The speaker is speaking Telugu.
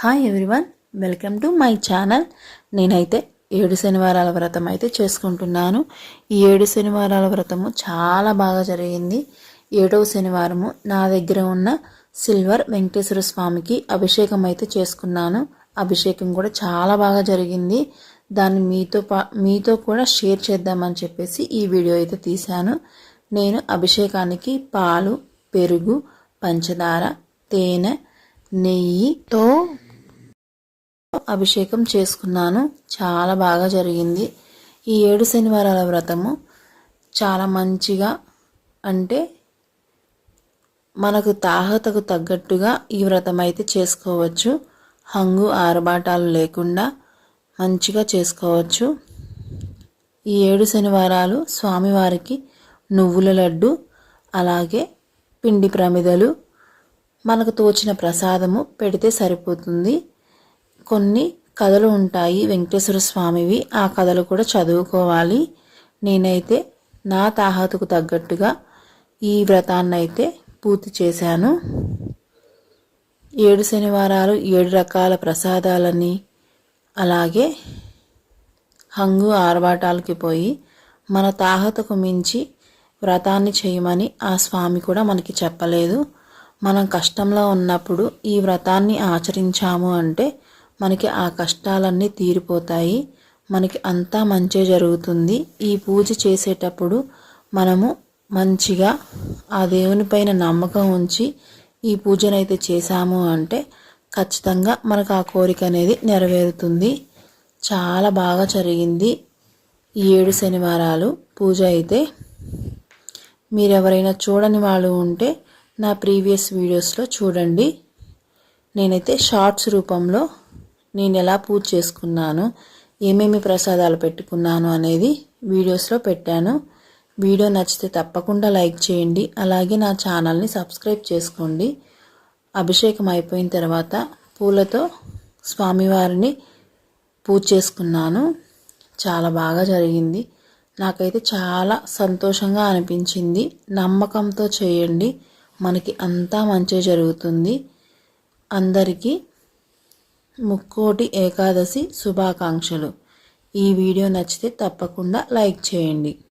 Hi everyone welcome to my channel నేనైతే ఏడు శనివారాల వ్రతం అయితే చేసుకుంటున్నాను. ఈ ఏడు శనివారాల వ్రతము చాలా బాగా జరిగింది. ఏడవ శనివారము నా దగ్గర ఉన్న సిల్వర్ వెంకటేశ్వర స్వామికి అభిషేకం అయితే చేసుకున్నాను. అభిషేకం కూడా చాలా బాగా జరిగింది. దాన్ని మీతో పా మీతో కూడా షేర్ చేద్దామని చెప్పేసి ఈ వీడియో అయితే తీశాను. నేను అభిషేకానికి పాలు పెరుగు పంచదార తేనె నెయ్యితో అభిషేకం చేసుకున్నాను. చాలా బాగా జరిగింది. ఈ ఏడు శనివారాల వ్రతము చాలా మంచిగా అంటే మనకు తాహతకు తగ్గట్టుగా ఈ వ్రతం అయితే చేసుకోవచ్చు. హంగు ఆరబాటాలు లేకుండా మంచిగా చేసుకోవచ్చు. ఈ ఏడు శనివారాలు స్వామివారికి నువ్వుల లడ్డు అలాగే పిండి ప్రమిదలు మనకు తోచిన ప్రసాదము పెడితే సరిపోతుంది. కొన్ని కథలు ఉంటాయి వెంకటేశ్వర స్వామివి. ఆ కథలు కూడా చదువుకోవాలి. నేనైతే నా తాహతుకు తగ్గట్టుగా ఈ వ్రతాన్ని అయితే పూర్తి చేశాను. ఏడు శనివారాలు ఏడు రకాల ప్రసాదాలని అలాగే హంగు ఆర్భాటాలకి పోయి మన తాహతకు మించి వ్రతాన్ని చేయమని ఆ స్వామి కూడా మనకి చెప్పలేదు. మనం కష్టంలో ఉన్నప్పుడు ఈ వ్రతాన్ని ఆచరించాము అంటే మనకి ఆ కష్టాలన్నీ తీరిపోతాయి. మనకి అంతా మంచి జరుగుతుంది. ఈ పూజ చేసేటప్పుడు మనము మంచిగా ఆ దేవుని పైన నమ్మకం ఉంచి ఈ పూజనైతే చేశాము అంటే ఖచ్చితంగా మనకు ఆ కోరిక అనేది నెరవేరుతుంది. చాలా బాగా జరిగింది ఈ ఏడు శనివారాలు పూజ అయితే. మీరు ఎవరైనా చూడని వాళ్ళు ఉంటే నా ప్రీవియస్ వీడియోస్లో చూడండి. నేనైతే షార్ట్స్ రూపంలో నేను ఎలా పూజ చేసుకున్నాను ఏమేమి ప్రసాదాలు పెట్టుకున్నాను అనేది వీడియోస్లో పెట్టాను. వీడియో నచ్చితే తప్పకుండా లైక్ చేయండి అలాగే నా ఛానల్ని సబ్స్క్రైబ్ చేసుకోండి. అభిషేకం అయిపోయిన తర్వాత పూలతో స్వామివారిని పూజ చేసుకున్నాను. చాలా బాగా జరిగింది. నాకైతే చాలా సంతోషంగా అనిపించింది. నమ్మకంతో చేయండి. మనకి అంతా మంచి జరుగుతుంది. అందరికీ ముక్కోటి ఏకాదశి శుభాకాంక్షలు. ఈ వీడియో నచ్చితే తప్పకుండా లైక్ చేయండి.